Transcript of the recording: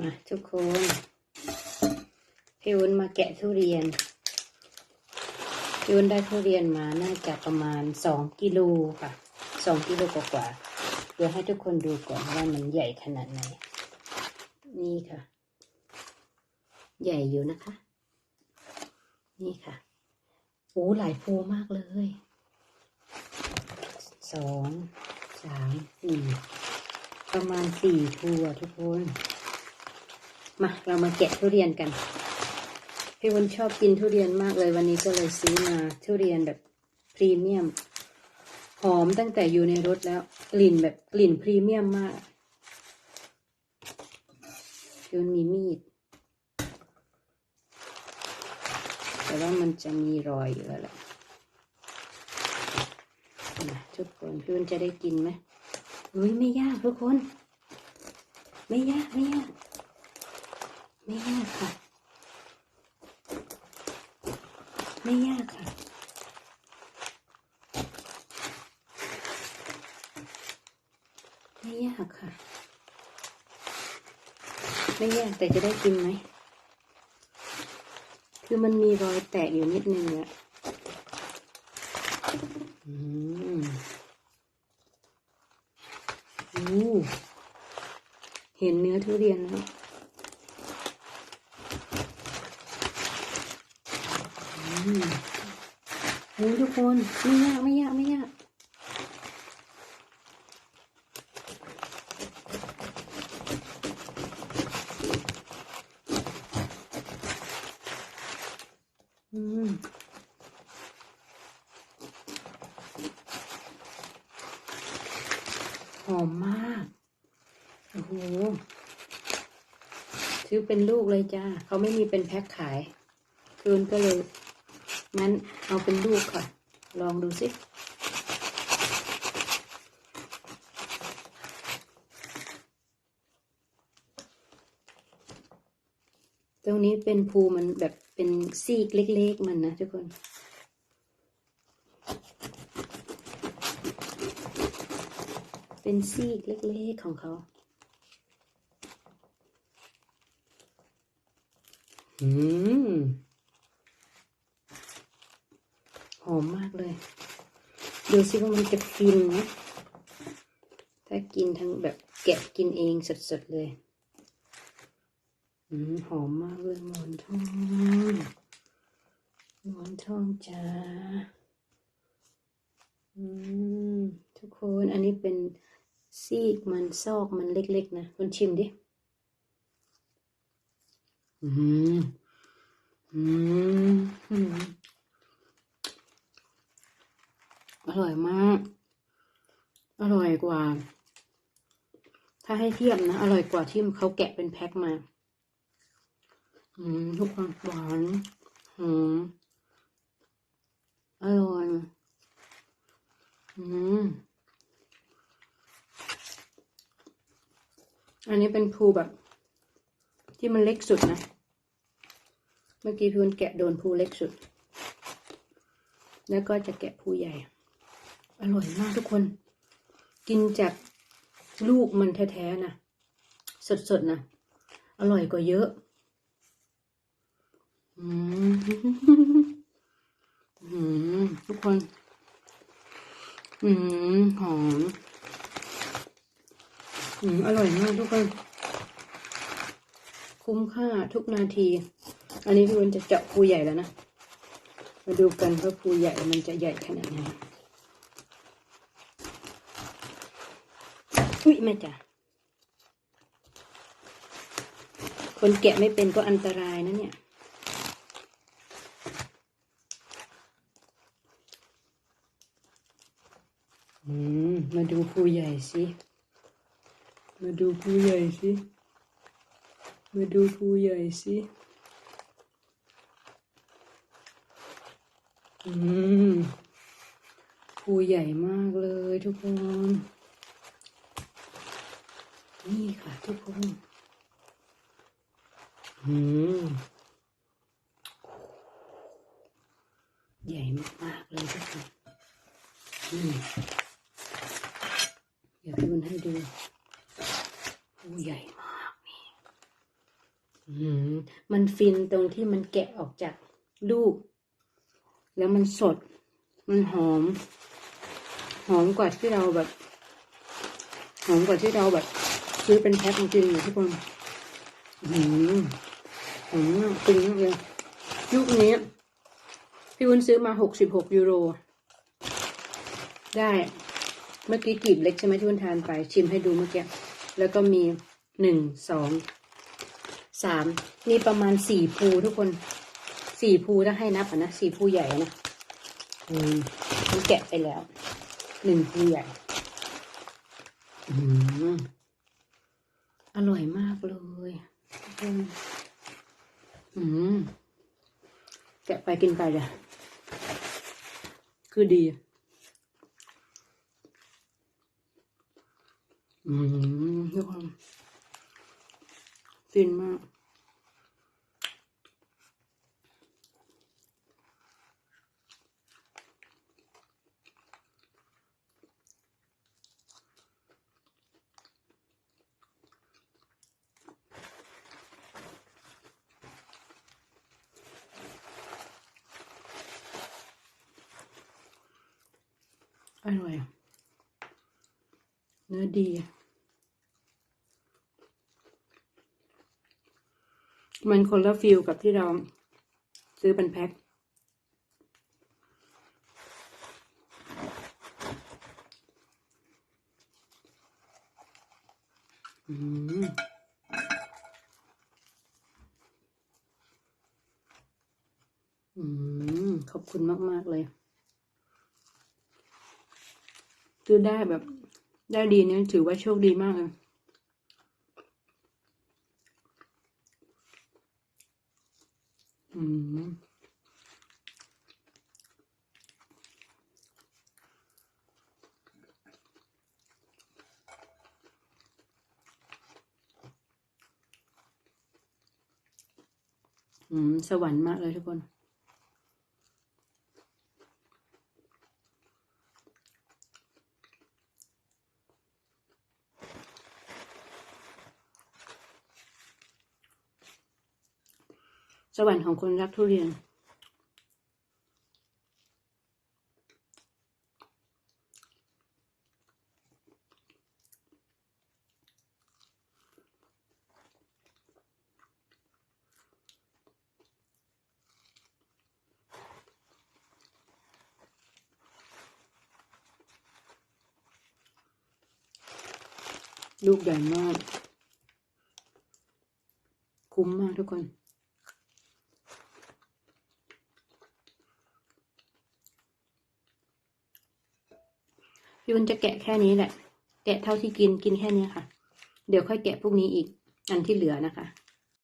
มาทุกคนพี่วุ้นมาแกะทุเรียนพี่วุ้นได้ทุเรียนมาน่าจะประมาณสองกิโลค่ะสองกิโลกว่าๆเดี๋ยวให้ทุกคนดูก่อนว่ามันใหญ่ขนาดไหน นี่ค่ะ ใหญ่อยู่นะคะ นี่ค่ะโอ้หลายภูมากเลยสองสามสี่ประมาณสี่ภูอะทุกคน มาเรามาแกะทุเรียนกัน พี่วุ้นชอบกินทุเรียนมากเลยวันนี้ก็เลยซื้อมาทุเรียนแบบพรีเมียม หอมตั้งแต่อยู่ในรถแล้ว กลิ่นแบบกลิ่นพรีเมียมมากพี่วุ้นมีมีด แต่ว่ามันจะมีรอยอยู่แล้วแหละทุกคนพี่วุ้นจะได้กินไหมอุ้ยไม่ยากทุกคน ไม่ยากไม่ยาก ไม่ยากค่ะ ไม่ยากค่ะ ไม่ยากค่ะ ไม่ยากแต่จะได้กินไหม คือมันมีรอยแตกอยู่นิดนึงอะอืมอู้เห็นเนื้อทุเรียนแล้ว อืม โอ้ยทุกคนไม่ยากไม่ยากไม่ยากอืมหอมมาก โอ้โห ซื้อเป็นลูกเลยจ้า เขาไม่มีเป็นแพ็คขาย คืนก็เลย งั้นเอาเป็นลูกค่ะ ลองดูสิตรงนี้เป็นภูมันแบบเป็นซีกเล็กๆมันนะทุกคนเป็นซีกเล็กๆของเขา อืม ห อมมากเลย ดูสิว่ามันจะฟินไหมถ้ากินทั้งแบบแกะกินเองสดๆเลยอหอมมากเลยหมอนทองหมอนทองจ้าทุกคนอันนี้เป็นซีกมันซอกมันเล็กๆนะคุณชิมดิ อืม อืม อร่อยมาก อร่อยกว่า ถ้าให้เทียบนะ อร่อยกว่าที่เขาแกะเป็นแพ็คมา อืม ทุกคนหวานหอมอร่อย อืม อันนี้เป็นภูแบบ ที่มันเล็กสุดนะ เมื่อกี้พี่วันแกะโดนภูเล็กสุด แล้วก็จะแกะภูใหญ่ อร่อยมากทุกคน กินจากลูกมันแท้ๆนะสดๆนะอร่อยกว่าเยอะอืมอืมทุกคน อืมหอมอืมอร่อยมากทุกคน คุ้มค่าทุกนาที อันนี้พี่วันจะเจาะภูใหญ่แล้วนะ มาดูกันว่าภูใหญ่มันจะใหญ่ขนาดไหน อุ้ยแม่จ๋าคนแกะไม่เป็นก็อันตรายนะเนี่ย อืม มาดูภูใหญ่สิ มาดูภูใหญ่สิ มาดูภูใหญ่สิ อืมภูใหญ่มากเลยทุกคน นี่ค่ะทุกคนอืมใหญ่มากๆเลยทุกคนนี่เดี๋ยวพี่มันให้ดูภูใหญ่มากนี่มันฟินตรงที่มันแกะออกจากลูก แล้วมันสด มันหอม หอมกว่าที่เราแบบ หอมกว่าที่เราแบบ ซื้อเป็นแพ็คจริงๆอยู่ทุกคนอืมหอมกจริงมากเลยยุคนี้พี่วุ้นซื้อมาหกสิบหกยูโร ได้เมื่อกี้กีบเล็กใช่ไหมที่วุ้นทานไป ชิมให้ดูเมื่อกี้ แล้วก็มีหนึ่งสองสามมีประมาณสี่ภูทุกคนสี่ภูถ้าให้นับอะนะสี่ภูใหญ่นะอืมมันแกะไปแล้วหนึ่งภูใหญ่ อืม อร่อยมากเลยอืมแกะไปกินไปเลยคือดี อืมทุกคนฟินมาก อร่อย เนื้อดี มันคนละฟิลกับที่เราซื้อเป็นแพ็คอืมอืม ขอบคุณมาก ๆ เลย ซื้อได้แบบ ได้ดีเนี่ยถือว่าโชคดีมากเลยอืมอืม สวรรค์มากเลยทุกคน วรรค์ของคนรักทุเรียน ลูกใหญ่มาก คุ้มมากทุกคน พี่วุ้นจะแกะแค่นี้แหละ แกะเท่าที่กินกินแค่นี้ค่ะ เดี๋ยวค่อยแกะพวกนี้อีกอันที่เหลือนะคะ